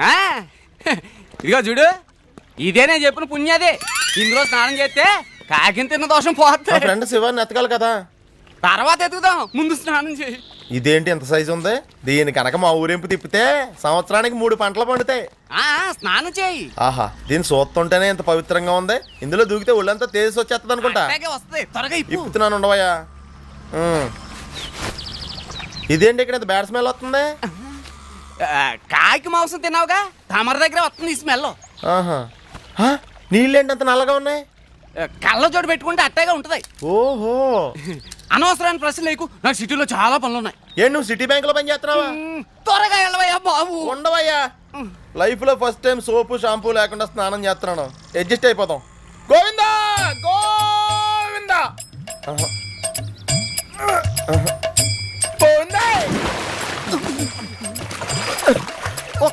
ఆ, ఇదిగో చూడు. ఇదే నేను చెప్పిన పుణ్యదే ఇందులో స్నానం చేస్తే కాకిన తిన్న దోషం పోతే. ఫ్రెండ్ శివాన్ని ఎతకాలి కదా. తర్వాత ఎత్తుకుదాం ముందు స్నానం చేయి. ఇదేంటి ఎంత సైజు ఉంది? దీని కనుక మా ఊరింపు తిప్పితే సంవత్సరానికి మూడు పంటలు పండుతాయి. ఆ, స్నానం చేయి. ఆహా దీన్ని చూస్తుంటేనే ఇంత పవిత్రంగా ఉంది. ఇందులో దూకితే ఒళ్ళంతా తేసి వచ్చేస్తుంది అనుకుంటా. ఇప్పుతున్నాను ఉండవయ్యా. ఇదేంటి ఇక్కడ బ్యాడ్ స్మెల్ వస్తుంది? కాకి మాంసం తిన్నావుగా? తమరి దగ్గర వస్తుంది ఈ స్మెల్. ఆహా. హా? నీళ్ళేంటి అంత నల్లగా ఉన్నాయి? కళ్ళ జోడు పెట్టుకుంటే అట్టగా ఉంటుంది. ఓహో. అనవసరమైన ప్రశ్న లేకు నాకు సిటీలో చాలా పనులు ఉన్నాయి. ఏ నువ్వు సిటీ బ్యాంక్లో పని చేస్తున్నావా? మ్, త్వరగా వెళ్ళవయ్యా బాబు. ఉండవయ్యా. లైఫ్లో ఫస్ట్ టైం సోపు షాంపూ లేకుండా స్నానం చేస్తున్నాను. అడ్జస్ట్ అయిపోతాం. గోవిందా. గోవిందా!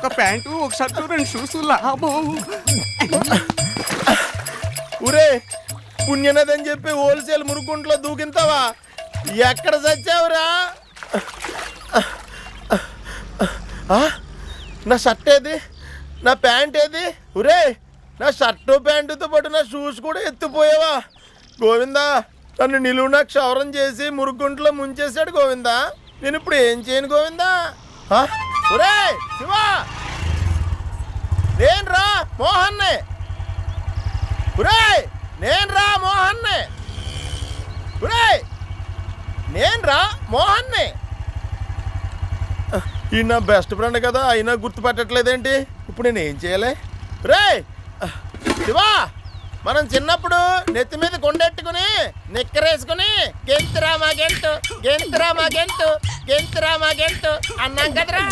ఒక ప్యాంటు ఒక షర్టు రెండు షూస్ లాభం. ఊరే పుణ్యనదని చెప్పి హోల్సేల్ మురుగుంట్లో దూకింతావా? ఎక్కడ చచ్చావురా ఆ? నా షర్ట్ ఏది? నా ప్యాంట్ ఏది? ఉరే నా షర్టు ప్యాంటుతో పాటు నా షూస్ కూడా ఎత్తిపోయావా? గోవిందా నన్ను నిలువున క్షవరం చేసి మురుగుంట్లో ముంచేశాడు గోవిందా? నేను ఇప్పుడు ఏం చేయను గోవిందా? ఆ? ఒరే శివా! నేను రా మోహన్నే! ఒరే నేను రా మోహన్నే! ఒరే నేను రా మోహన్నే! ఈ నా బెస్ట్ ఫ్రెండ్ కదా అయినా గుర్తుపట్టట్లేదేంటి? ఇప్పుడు నేను ఏం చేయాలి? రే శివా! మనం చిన్నప్పుడు నెత్తి మీద కొండెట్టుకుని నిక్కరేసుకుని గెంతురా మా గెంతు గెంతురా మా గెంతు గెంతురా మా గెంతు అన్నాం కదరా.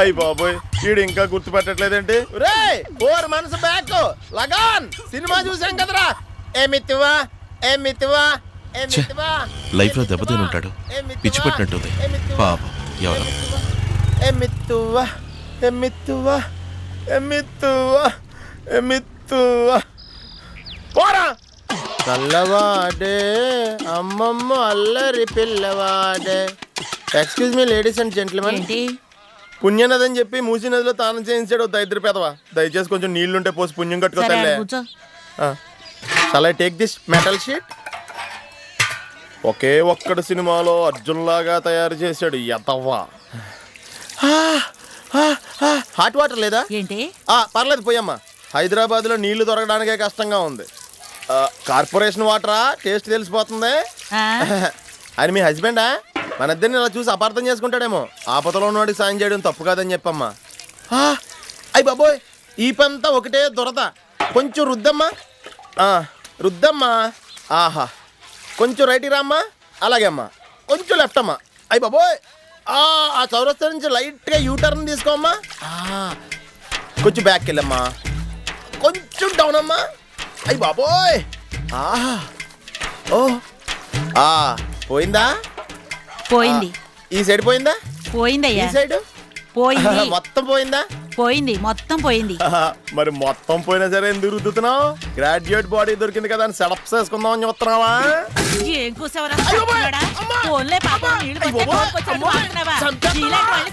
అయ్యి బాబోయ్ వీడు ఇంకా గుర్తుపెట్టట్లేదేంటి? రే four months back Lagaan cinema చూసాం కదరా. ఏమిత్తివా ఏమిత్తివా ఏమిత్తివా లైఫ్లో దెబ్బతిని ఉంటాడు. పిచ్చి పట్టినట్టుంది. పాపం. ఎవరో ఎమ్మిత్తువా ఎమ్మిత్తువా ఎమ్మిత్తువా ఎమ్మిత్తువా పోరా చల్లవాడే అమ్మమ్మ అల్లరి పిల్లవాడే excuse me ladies and gentlemen ఏంటి? పుణ్యనదని చెప్పి మూసి నదిలో తానం చేయించాడు ఓ దరిద్ర పెదవా దయచేసి కొంచెం నీళ్ళుంటే పోసి పుణ్యం సరే కట్టుకోతలే ఆడ కూర్చో చాలా take this metal sheet Oke Okkadu సినిమాలో అర్జున్ లాగా తయారు చేశాడు యతవ్వా హాట్ వాటర్ లేదా? ఏంటి? ఆ, పర్లేదు పోయమ్మా. హైదరాబాద్లో నీళ్ళు దొరకడానికే కష్టంగా ఉంది. ఆ, కార్పొరేషన్ వాటరా? టేస్ట్ తెలిసిపోతుంది. ఆ? ఆయన మీ హస్బెండా? మన ఇద్దరిని ఇలా చూసి అపార్థం చేసుకుంటాడేమో. ఆపదలో ఉన్నవాడికి సాయం చేయడం తప్పు కాదని చెప్పమ్మా. ఆ, అయ్ బాబోయ్ ఈ పంతా ఒకటే దొరద. కొంచెం రుద్దమ్మా. ఆ, రుద్దమ్మా. ఆహా. కొంచెం రైట్కి రామ్మా అలాగే అమ్మా. కొంచెం లెఫ్ట్ అమ్మా. అయ్ బాబోయ్. ఆ ఆ చౌరస్తా నుంచి లైట్గా యూటర్న్ తీసుకోమ్మా. కొంచెం బ్యాక్ వెళ్ళమ్మా. కొంచెం డౌన్ అమ్మా. అయ్ బాబోయ్. ఆహా ఓ ఆ పోయిందా? పోయింది. ఈ సైడ్ పోయిందా? ఈ పోయిందయ్యా సైడ్ పోయింది. మొత్తం పోయిందా? పోయింది మొత్తం పోయింది. మరి మొత్తం పోయినా సరే ఎందుకు రుద్దుతున్నావు? గ్రాడ్యుయేట్ బాడీ దొరికింది కదా అని సెటప్స్ వేసుకుందాం అని చూస్తున్నావా ఏం కూసావరా! ఫోన్లే పాపం కొట్టే? నీలాంటి వాళ్ళని